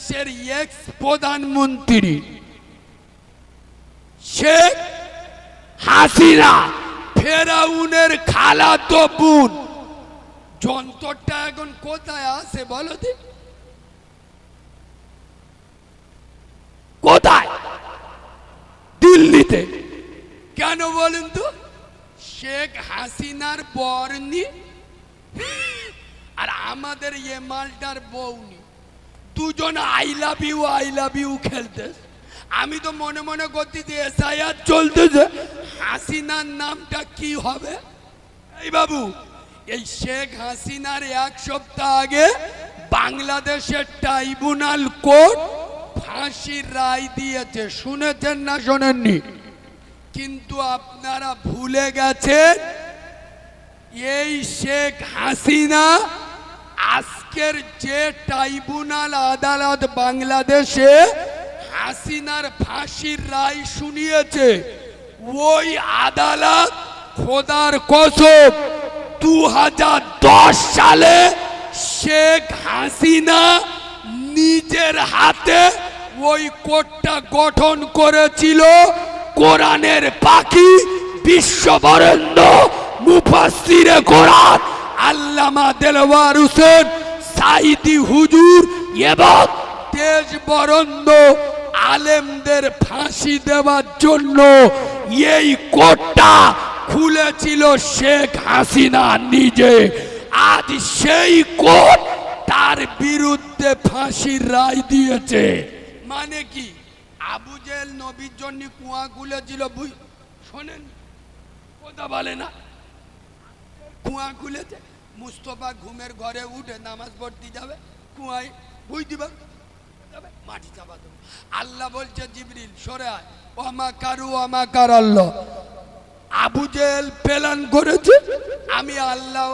বাংলাদেশের এক্স প্রধানমন্ত্রী শেখ হাসিনা। ফেরাউনের খালাতো বোন। যন্ত্রটা এখন কোথায় আছে বলো দি কোথায়? দিল্লিতে। কেন বলেন তো? শেখ হাসিনার বরনি আর আমাদের এ মালটার বউনি। দুজন I love you I love you খেলতে। আমি তো মনে মনে করছি যে এসআইআর চলতেছে। হাসিনার নামটা কি হবে? এই বাবু, এই শেখ হাসিনার এক সপ্তাহ আগে বাংলাদেশের ট্রাইব্যুনাল কোর্ট ফাঁসির রায় দিয়েছে। শুনেছেন না শোনেননি? কিন্তু আপনারা ভুলে গেছেন, এই শেখ হাসিনা আজকের যে ট্রাইব্যুনাল আদালত বাংলাদেশে হাসিনার ফাঁসির রায় শুনিয়েছে, ওই আদালত খোদার কসম দু সালে শেখ হাসিনা নিজের হাতে ওই কোর্টটা গঠন করেছিল কোরআনের পাখি বিশ্ববরেণ্য মুফাসসিরে কোরআন। আল্লামা দেলওয়ার হোসেন সাইদি হুজুর এবং তেজ বরন্দ আলেমদের ফাঁসি দেওয়ার জন্য এই কোর্টটা খুলেছিল শেখ হাসিনা নিজে। আজ সেই কোর্ট তার বিরুদ্ধে ফাঁসির রায় দিয়েছে। মানে কি? আবু জেল নবীর জন্য কুয়া খুলেছিল শোনেন, কথা বলে না। কুয়া খুলেছে মুস্তফা ঘুমের ঘরে উঠে নামাজ পড়তে যাবে। কুয়ায় বুঝ দিবে। মাটি চাপা দেবো। আল্লাহ বলছে, জিবরিল, সরে আয়। ওমা কারু, ওমা কার আল্লাহ। আবু জেল প্ল্যান করেছে। আমি আল্লাহ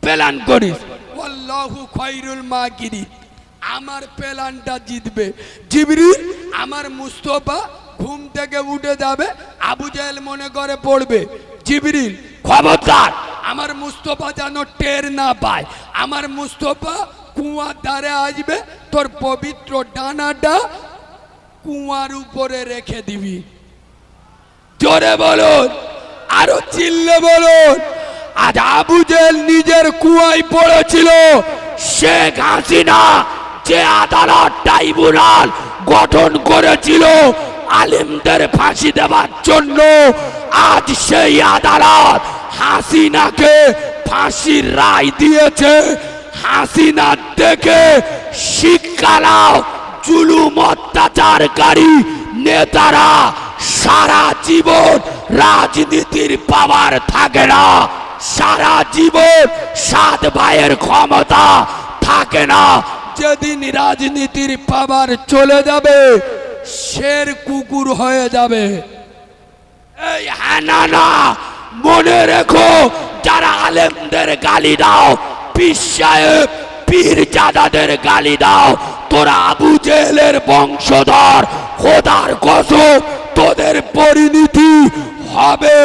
প্ল্যান করিস ওয়াল্লাহু খৈরুল মাকিরি আমার প্ল্যানটা জিতবে। জিবরিল, আমার মুস্তফা ঘুম থেকে উঠে যাবে। আবু জাহেল মনে করে পড়বে। জিবরিল খবরদার। আমার মুস্তফা যেন টের না পায়। আমার মুস্তফা কুয়ার ধারে আসবে তোর পবিত্র ডানাটা কুয়ার উপরে রেখে দিবি। জোরে বলুন আরও চিল্লে বলুন আজ আবু জেল নিজের কুয়ায় পড়েছিল শেখ হাসিনা যে আদালত ট্রাইব্যুনাল গঠন করেছিল আলিমদের ফাঁসি দেওয়ার জন্য আজ সেই আদালত হাসিনাকে ফাঁসির রায় দিয়েছে। হাসিনা দেখে শিক্ষা নাও জুলুম, অত্যাচারকারী নেতারা সারা জীবন রাজনীতির পাওয়ার থাকে না। সারা জীবন সাত ভাইয়ের ক্ষমতা থাকে না। যেদিন রাজনীতির পাওয়ার চলে যাবে, শের কুকুর হয়ে যাবে। এই হানানা, মনে রেখো, যারা আলেমদের গালি দাও পীর সাহেব পীর জাদাদের গালি দাও, তোরা আবু জেহেলের বংশধর, খোদার কসম, তোদের পরিণতি হবে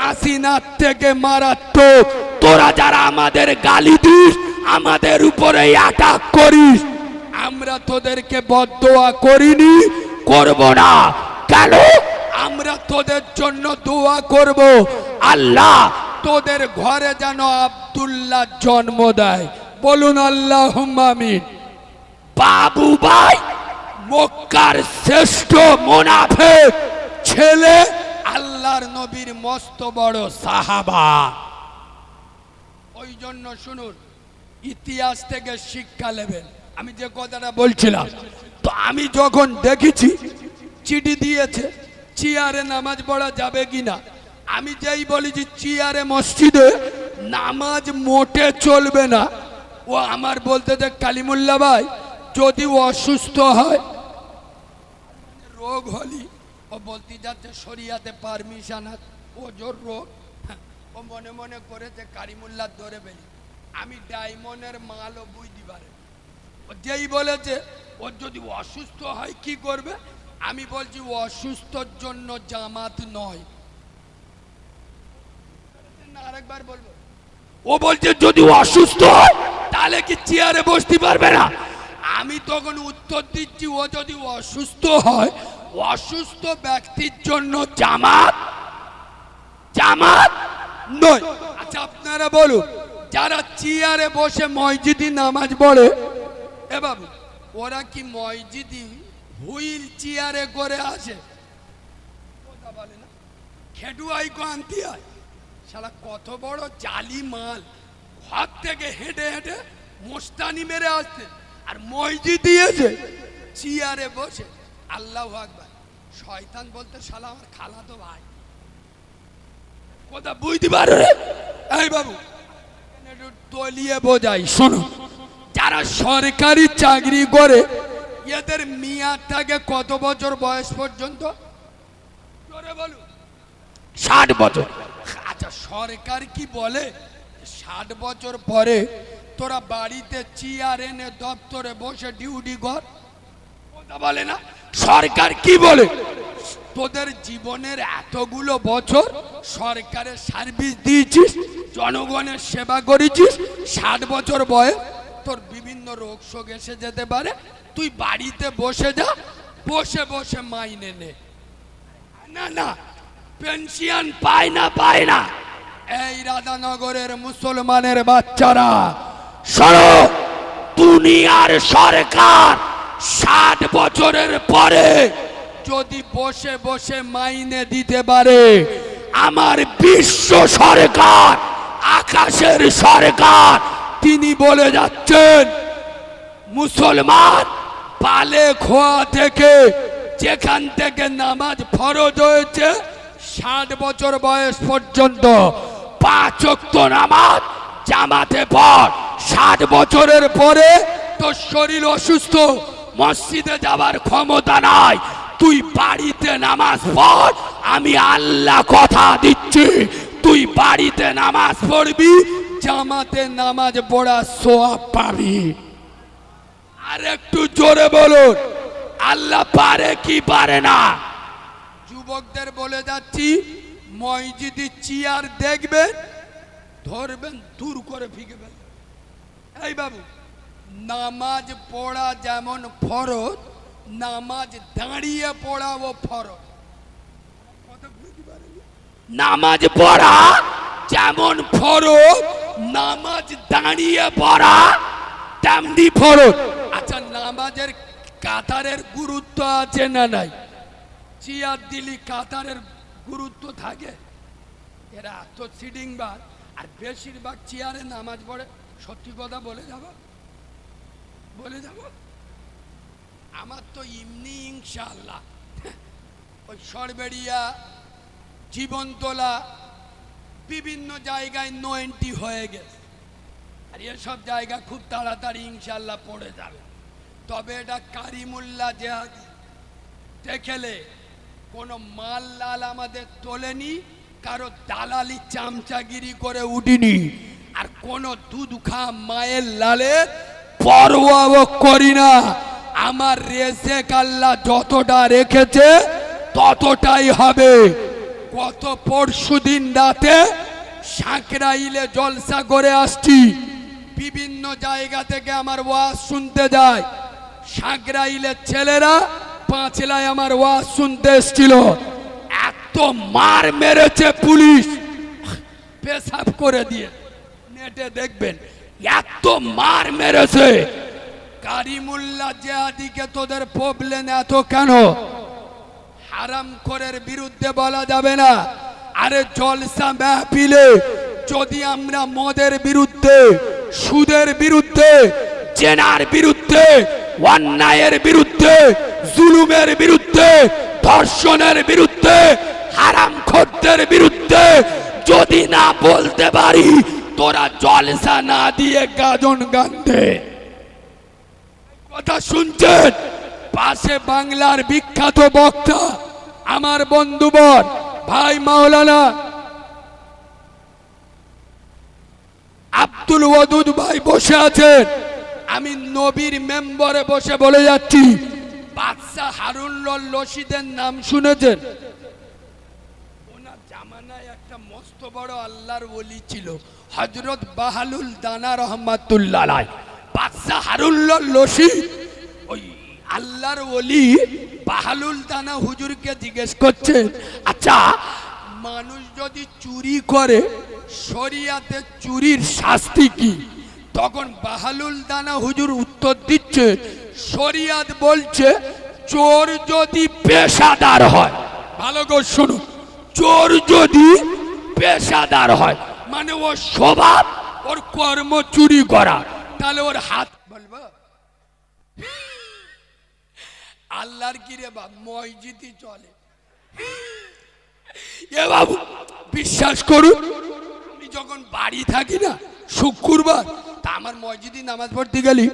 হাসিনার থেকে মারাত্মক। তোরা যারা আমাদের গালি দিস, আমাদের উপরে অ্যাটাক করিস, আমরা তোদেরকে বদোয়া করিনি, করব না। কেন? আমরা তোদের জন্য দোয়া করব। আল্লাহ, তোদের ঘরে যেন আবদুল্লাহ জন্ম দেয়। বলুন আল্লাহ আমিন। বাবু ভাই, মক্কার শ্রেষ্ঠ মোনাফেক ছেলে, আল্লাহর নবীর মস্ত বড় সাহাবা। ওই জন্য শুনুন, ইতিহাস থেকে শিক্ষা নেবেন। আমি যে কথাটা বলছিলাম, তো আমি যখন দেখেছি, চিঠি দিয়েছে চেয়ারে নামাজ পড়া যাবে কিনা? আমি যেই বলেছি চেয়ারে মসজিদে নামাজ মোটে চলবে না। ও আমার বলতে যে কালিমুল্লা ভাই যদি ও অসুস্থ হয় রোগ হলি ও বলতে যাচ্ছে শরিয়াতে পারমিশন আছে ও জোর রোগ। হ্যাঁ, ও মনে মনে করেছে কারিমুল্লার ধরে বেলি আমি ডায়মন্ডের মালও বুঝতে পারে ও যেই বলেছে ওর যদি অসুস্থ হয় কি করবে? আমি বলছি অসুস্থর জন্য জামাত নয়। ও বলছে, যদি অসুস্থ তাহলে কি চেয়ারে বসতে পারবে না? আমি তখন উত্তর দিচ্ছি, ও যদি অসুস্থ হয়, অসুস্থ ব্যক্তির জন্য জামাত জামাত নয়। আচ্ছা আপনারা বলুন, যারা চেয়ারে বসে মসজিদি নামাজ পড়ে, এ বাবু, ওরা কি মসজিদি হুইল চেয়ারে করে আসে কথা বলে খেটুয়াই হয় কত বড় জালি মাল। ঘর থেকে হেঁটে হেঁটে মোস্তানি মেরে আসছে আর মসজিদ দিয়েছে। চেয়ারে বসে। আল্লাহ আকবার। শয়তান বলতে, শালা আমার খালাতো ভাই। কথা বুঝতে পারো রে? এই বাবু, তলিয়ে বোঝাই, শোনো। যারা সরকারি চাকরি করে এদের মিয়াদ থাকে কত বছর বয়স পর্যন্ত? বলুন। ষাট বছর। আচ্ছা সরকার কি বলে? ষাট বছর পরে তোরা বাড়িতে চেয়ার এনে দপ্তরে বসে ডিউটি কর? কথা বলে না? সরকার কি বলে? তোদের জীবনের এতগুলো বছর সরকারের সার্ভিস দিয়েছিস জনগণের সেবা করেছিস ষাট বছর বয়স তোর বিভিন্ন রোগ শোক এসে যেতে পারে। তুই বাড়িতে বসে যা, বসে বসে মাইনে নে। না না পেনশন পায় না পায় না। এই রাধানগরের মুসলমানের বাচ্চারা, শোনো, দুনিয়ার সরকার ষাট বছরের পরে যদি বসে বসে মাইনে দিতে পারে, আমার বিশ্ব সরকার, আকাশের সরকার তিনি বলে যাচ্ছেন, মুসলমান, পালে খোয়া থেকে যেখান থেকে নামাজ ফরজ হয়েছে, ষাট বছর বয়স পর্যন্ত পাঁচ ওয়াক্ত নামাজ জামাতে পর ষাট বছরের পরে তোর শরীর অসুস্থ, মসজিদে যাবার ক্ষমতা নাই, তুই বাড়িতে নামাজ পড়, আমি আল্লাহ কথা দিচ্ছি। তুই বাড়িতে নামাজ পড়বি জামাতে নামাজ পড়া সোয়াব পাবি। আর একটু জোরে বলুন, আল্লাহ পারে কি পারে না? যুবকদের বলে যাচ্ছি, মসজিদি চেয়ার দেখবেন, ধরবেন, দূর করে ফিকে এই বাবু, নামাজ পড়া যেমন ফরজ, নামাজ দাঁড়িয়ে পড়াও ফরজ। বুঝতে পারেননি? নামাজ পড়া যেমন ফরজ নামাজ দাঁড়িয়ে পড়া তেমনি ফরজ। আচ্ছা নামাজের কাতারের গুরুত্ব আছে না নাই? চেয়ার দিলি কাতারের গুরুত্ব থাকে। এরা এত সিডিং বার, আর বেশিরভাগ চেয়ারে নামাজ পড়ে। সত্যি কথা বলে যাব? বলে যাব? আমার তো এমনি ইনশাআল্লাহ। ওই সরবেড়িয়া, জীবনতলা বিভিন্ন জায়গায় নো এন্ট্রি হয়ে গেছে। আর এসব জায়গা খুব তাড়াতাড়ি ইনশাল্লাহ পড়ে যাবে। তবে এটা কারিমুল্লা জেহাদি। দেখেলে কোনো মাল লাল আমাদের তোলেনি, কারও দালালি চামচাগিরি করে উঠিনি, আর কোনো দুধ খা মায়ের লালে পরোয়াও করি না। আমার রেজে কাল্লা যতটা রেখেছে ততটাই হবে। গত পরশু দিন রাতে সাঁকরাইলে জলসা করে আসছি। বিভিন্ন জায়গা থেকে আমার ওয়াজ শুনতে যায়। সাঁকরাইলের ছেলেরা পাঁচলায় আমার ওয়াজ শুনতে এসছিল। এত মার মেরেছে পুলিশ। পেশাব করে দিয়ে নেটে দেখবেন, এত মার মেরেছে। কারিমুল্লা জেহাদিকে তোদের প্রবলেম এত কেন? হারাম করের বিরুদ্ধে বলা যাবে না। আরে জলসা মাহফিলে যদি আমরা মদের বিরুদ্ধে, সুদের বিরুদ্ধে, জেনার বিরুদ্ধে, অন্যায়ের বিরুদ্ধে, জুলুমের বিরুদ্ধে, ধর্ষণের বিরুদ্ধে, হারাম খদ্দের বিরুদ্ধে, যদি না বলতে পারি, তোরা জলসা না দিয়ে গাজন গান দে কথা শুনছেন? পাশে বাংলার বিখ্যাত বক্তা, আমার বন্ধুবর ভাই মাওলানা, আব্দুল ওয়াদুদ ভাই বসে আছেন। আমি নবীর মেম্বারে বসে বলে যাচ্ছি বাদশাহ হারুন রশিদের নাম শুনেছেন? ওনার জামানায় একটা মস্ত বড় আল্লাহর ওলি ছিল হজরত বাহালুল দানা রহমাতুল্লাহ বাদশাহ হারুল্লাহ লসি ওই আল্লাহর ওলি বাহালুল দানা হুজুরকে জিজ্ঞেস করছে আচ্ছা মানুষ যদি চুরি করে, শরিয়াতে চুরির শাস্তি কি? তখন বাহালুল দানা হুজুর উত্তর দিচ্ছে, শরিয়াত বলছে, চোর যদি পেশাদার হয় ভালো করে শুনুন, চোর যদি পেশাদার হয় মানে ওর স্বভাব, ওর কর্ম চুরি করা, তাহলে ওর হাত বলব আল্লাহর কি রে বাপ মসজিদই চলে। এ বাবু, বিশ্বাস করুন, আমি যখন বাড়ি থাকি না, শুক্রবার, তা আমার মসজিদে নামাজ পড়তে গেলি,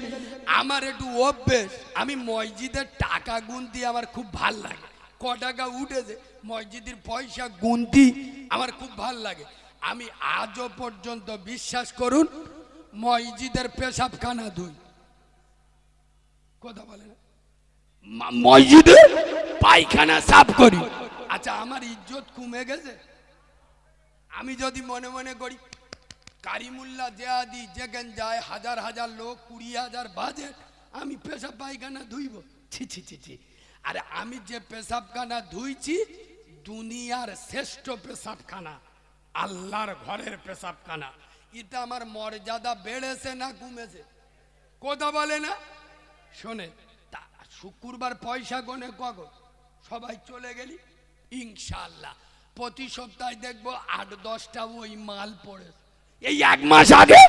আমার একটু অভ্যেস, আমি মসজিদের টাকা গুনতি আমার খুব ভালো লাগে। ক টাকা উঠেছে, মসজিদের পয়সা গুনতি আমার খুব ভালো লাগে। আমি আজও পর্যন্ত বিশ্বাস করুন, মসজিদের পেশাবখানা ধুই কথা বলে না? মসজিদে পায়খানা সাফ করি। আচ্ছা আমার ইজ্জত কমে গেছে? আমি যদি মনে মনে করি, কারিমুল্লাহ জেহাদি যেখান যায়, হাজার হাজার লোক, কুড়ি হাজার বাজে, আমি পেশাব পায়খানা ধুইব। ছি ছি ছি ছি। আরে আমি যে পেশাবখানা ধুইছি, দুনিয়ার শ্রেষ্ঠ পেশাবখানা, আল্লাহর ঘরের পেশাবখানা। এটা আমার মর্যাদা বেড়েছে না কমেছে? কথা বলে না? শোনে শুক্রবার পয়সা গনে কখন সবাই চলে গেলি? ইনশাল্লাহ প্রতি সপ্তাহে দেখব আট, দশটা ওই মাল পড়ে। এই এক মাস আগে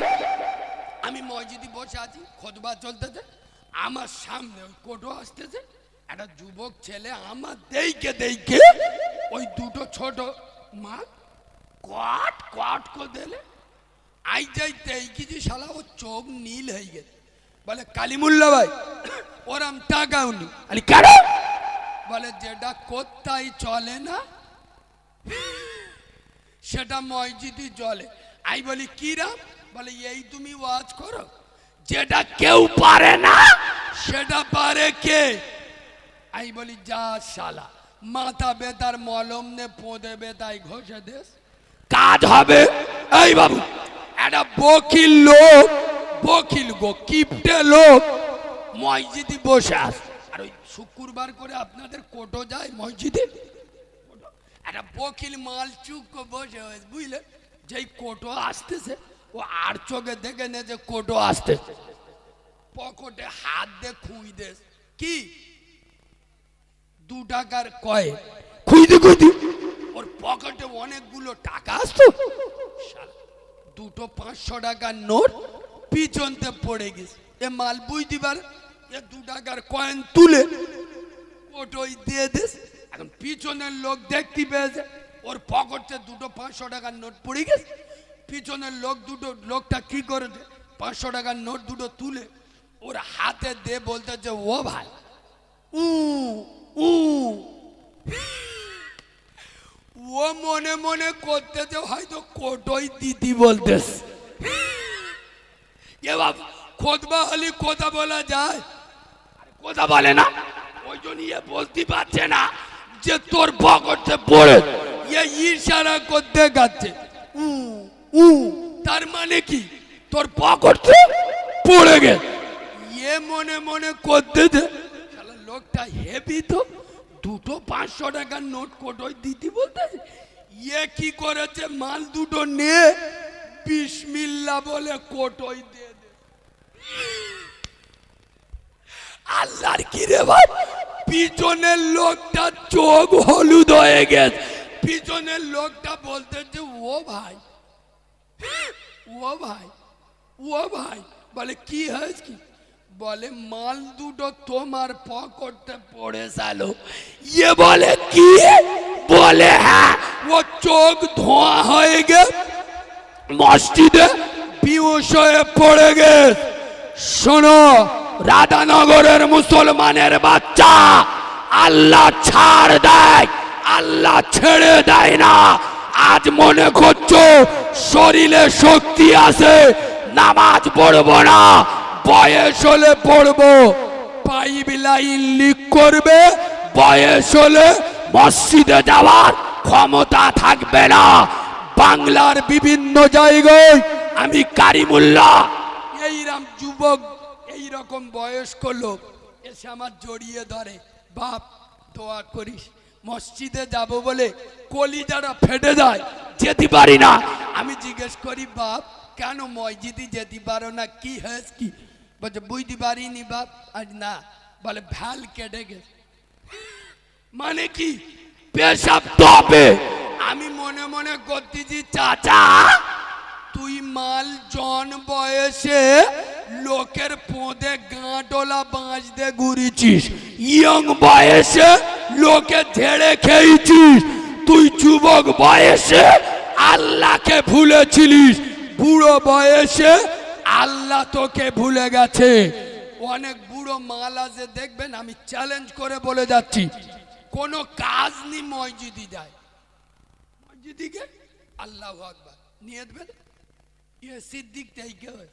আমি মসজিদে বসে আছি, খোদবা চলতেছে। আমার সামনে ওই কোটো আসতেছে। একটা যুবক ছেলে আমার দেইকে দেইকে ওই দুটো ছোট মাল কট কট করে দিলে। আই যাই তেই কিছু শালা ও চোখ নীল হয়ে গেছে। বলে কালিমুল্লা ভাই ওরম টাকা উনি আরে কেন? বলে যেটা কোথায় চলে না সেটা মসজিদই চলে আই বলি কিরাম বলে এই তুমি ওয়াজ করো। যেটা কেউ পারে না সেটা পারে কে? আই বলি যা শালা মাথা বেতার মলম নে পোঁদে বেতাই ঘষে দেশ কাজ হবে। এই বাবু একটা বকিল লোক বকিল গো, কিপটে লোক। মসজিদে বসে আস। আর ওই শুক্রবার করে আপনাদের কোটো যায় মসজিদে। একটা বকিল মাল চুপ বসে হয়েছে বুঝলে? যেই কোটো আসতেছে, ও আর চোখে দেখে নে যে কোটো আসতেছে। পকেটে হাত দিয়ে খুঁই দেস কি? দু টাকার কয়ে খুঁজতে খুঁজতে ওর পকেটে অনেকগুলো টাকা আসতো। দুটো পাঁচশো টাকার নোট পিছনতে পড়ে গেছে। এ মাল বুঝতে পারে? এ দু টাকার কয়েন তুলে ওটোই দিয়ে দিস। এখন পিছনের লোক দেখতে পেয়েছে। ওর পকেটে দুটো পাঁচশো টাকার নোট পড়ে গেছে। পিছনের লোক দুটো, লোকটা কি করেছে? পাঁচশো টাকার নোট দুটো তুলে ওর হাতে দে বলতে যে ও ভাই, উ উ। ও মনে মনে করতেছে, হয়তো কোটোই দিদি বলতেস এ বাবু খোদবা হলে কথা বলা যায়। কথা বলে না। ওই জন্য ইয়ে বলতে পারছে না যে তোর পকেটে পড়ে ইয়ে ইশারা করতে গাচ্ছে। উ উ তার মানে কি? তোর পকেটে পড়ে গেছে। ইয়ে মনে মনে করতে দে। লোকটা হেভি তো। দুটো পাঁচশো টাকার নোট কোটোই দিদি বলতেছে ইয়ে কি করেছে? মাল দুটো নিয়ে বিসমিল্লা বলে কোটোই দিয়ে দে। আল্লাহর কি রে ভাই? পিছনের লোকটা চোখ হলুদ হয়ে গেছে। পিছনের লোকটা বলতে যে, ও ভাই ও ভাই ও ভাই। বলে, কি হয়েছে কি? বলে, মাল দুটো তোমার পকেটে পড়ে সালো ইয়ে বলে, কি? বলে হ্যাঁ ও চোখ ধোঁয়া হয়ে গে মসজিদে বিউস হয়ে পড়ে গে। শোনো রাধানগরের মুসলমানের বাচ্চা আল্লাহ ছাড় দেয় আল্লাহ ছেড়ে দেয় না। আজ মনে করছ শরীরে শক্তি আছে নামাজ পড়ব না বয়স হলে পড়ব। পাইপ লাইন লিক করবে বয়স হলে মসজিদে যাওয়ার ক্ষমতা থাকবে না। বাংলার বিভিন্ন জায়গায় আমি কারিমুল্লাহ। এইরাম যুবক এই রকম বয়স্ক লোক এসে আমার জড়িয়ে ধরে। বাপ দোয়া করিস মসজিদে যাব বলে কলিজাটা ফেটে যায়। যেতে পারি না। আমি জিজ্ঞেস করি বাপ কেন মসজিদে যেতে পারো না? কি হয়েছ কি? বলছে বুঝতে পারিনি বাপ। আজ না বলে ভ্যাল কেটে গেছে। মানে কি? পেশাব তো হবে আমি মনে মনে করতেছি, চাচা, তুই মাল জন বয়সে লোকের পোঁদে গাঁটলা বাঁচতে ঘুরেছিস। ইয়ং বয়সে লোকে ঝেড়ে খেয়েছিস। তুই যুবক বয়সে আল্লাহকে ভুলেছিলিস। বুড়ো বয়সে আল্লাহ তোকে ভুলে গেছে। অনেক বুড়ো মাল আছে, দেখবেন আমি চ্যালেঞ্জ করে বলে যাচ্ছি। কোনো কাজ নি মসজিদি যায়। মসজিদিকে আল্লাহ আকবার। নিয়ে দেবেন এসির দিক থেকে হয়।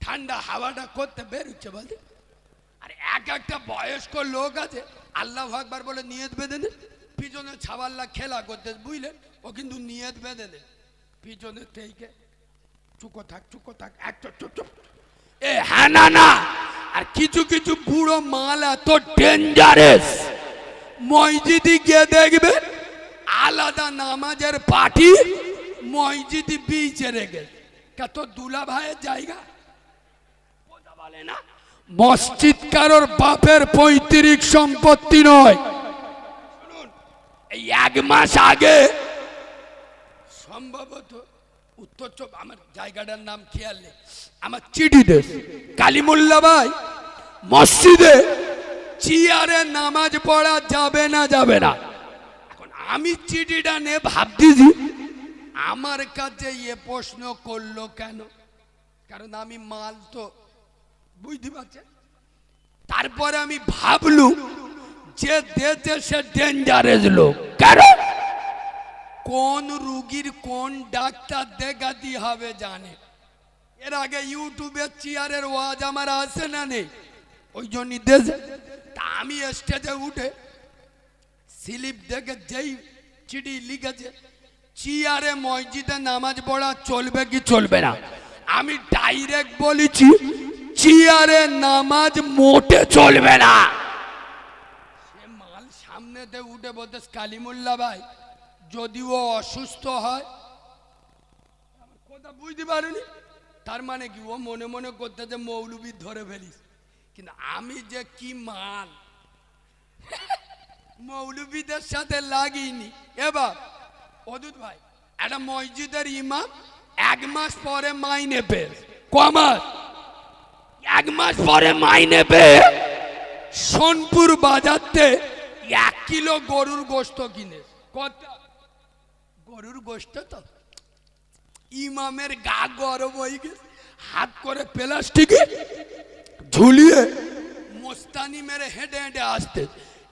ঠান্ডা হাওয়াটা করতে বেরোচ্ছে বলতে। আর এক একটা বয়স্ক লোক আছে, আল্লাহ আকবার বলে নিয়ত বেঁধে দেন পিছনে ছাবাল্লা খেলা করতে, বুঝলেন? ও কিন্তু নিয়ত বেঁধে দেন পিছনে থেকে চুকো থাক চুকো থাক, এক চুপ এ হ্যাঁ না না। আর কিছু কিছু বুড়ো মাল এত ডেঞ্জারাস মসজিদি গিয়ে দেখবে আলাদা নামাজের পার্টি মসজিদ বিচে রেখে কত দুলা ভাইয়ের জায়গা। বলে না? মসজিদ কারোর বাপের পৈতৃক সম্পত্তি নয়। এই এক মাস আগে সম্ভবত উত্তর চোপ আমার জায়গাটার নাম খেয়াল নেই। আমার চিঠি দেশ। কালিমুল্লা ভাই, মসজিদে চেয়ারে নামাজ পড়া যাবে না যাবে না। আমি চিঠিটা নিয়ে ভাবতেছি আমার কাছে এ প্রশ্ন করল কেন? কারণ আমি মাল তো বুঝতে পারছেন তারপরে আমি ভাবলু যে দেশে সে ডেঞ্জারেস লোক। কারণ কোন রুগীর কোন ডাক্তার দেখাতে হবে জানে? এর আগে ইউটিউবে চেয়ারের ওয়াজ আমার আসে না নেই। ওই জন্য দেশে। তা আমি স্টেজে উঠে স্লিপ দেখে যেই চিঠি লিখেছে, চেয়ারে মসজিদে নামাজ পড়া চলবে কি চলবে না? আমি ডাইরেক্ট বলেছি, চেয়ারে নামাজ মোটে চলবে না। সে মাল সামনেতে উঠে বলতে কালিমুল্লা ভাই, যদি ও অসুস্থ হয় কথা বুঝতে পারিনি? তার মানে কি, ও মনে মনে করতে যে মৌলবি ধরে ফেলিস। কিন্তু আমি যে কি মাল? মৌলবীদের সাথে লাগিনি। এবার, অদূত ভাই, একটা মসজিদের ইমাম এক মাস পরে মাইনে পেয়ে কমাস এক মাস পরে মাইনে পেয়ে সোনপুর বাজারতে এক কিলো গরুর গোস্ত কিনে। কত? গরুর গোস্ত তো ইমামের গা গরম হয়ে গেছে। হাত করে প্লাস্টিকে ঝুলিয়ে মোস্তানি মেরে হেঁটে হেঁটে আসতে।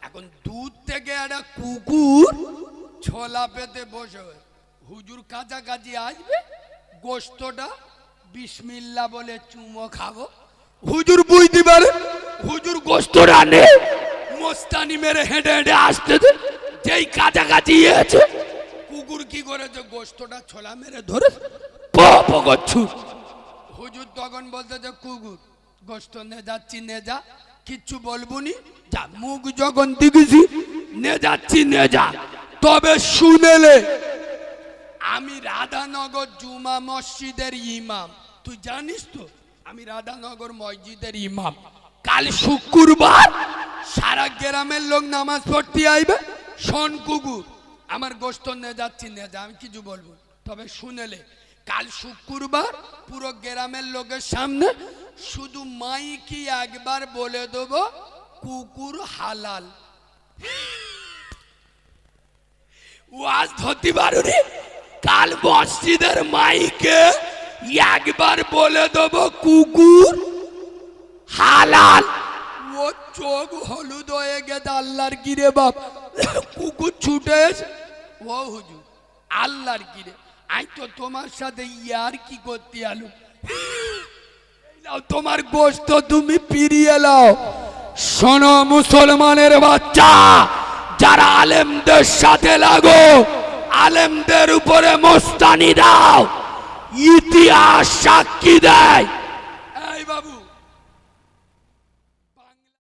এখন দূর থেকে একটা কুকুর ছোলা পেতে বসে হুজুর কাছাকাছি আসবে গোস্তটা বিসমিল্লা বলে চুমো খাব। হুজুর বুঝতে পারে? হুজুর গোস্ত তোরা নে, মোস্তানি মেরে হেঁটে হেঁটে আসতে। যেই কাছাকাছি আছে। কুকুর কি করেছে? গোস্তটা ছোলা মেরে ধরে হুজুর তখন বলতে যে কুকুর গোস্ত নে যাচ্ছি, নে যা, কিচ্ছু বলবুনি যা মুখ যখন দিগেছি নে যাচ্ছি, নে যা। তবে শুনেলে, আমি রাধানগর জুমা মসজিদের ইমাম। তুই জানিস তো, আমি রাধানগর মসজিদের ইমাম। কাল শুক্রবার সারা গ্রামের লোক নামাজ পড়তে আইবে, শোন কুকুর, আমার গোস্ত নে যাচ্ছি, নে যা, আমি কিছু বলব তবে শুনেলে, কাল শুক্রবার পুরো গ্রামের লোকের সামনে শুধু মাইকি একবার বলে দেবো কুকুর হালাল। ওয়াজ ধরতে পারুনি? কাল মসজিদের মাইকে একবার বলে দেবো, কুকুর হালাল। ও চোখ হলুদ হয়ে গেছে, আল্লাহর গিরে বাপ। কুকুর ছুটে ও হুজুর, আল্লাহর গিরে আই তো তোমার সাথে ইয়ার কি করতে আলু তোমার গোস্ত তুমি পিরিয়ে লাও শোনো মুসলমানের বাচ্চা যারা আলেমদের সাথে লাগো আলেমদের উপরে মোস্তানি দাও ইতিহাস সাক্ষী দেয়।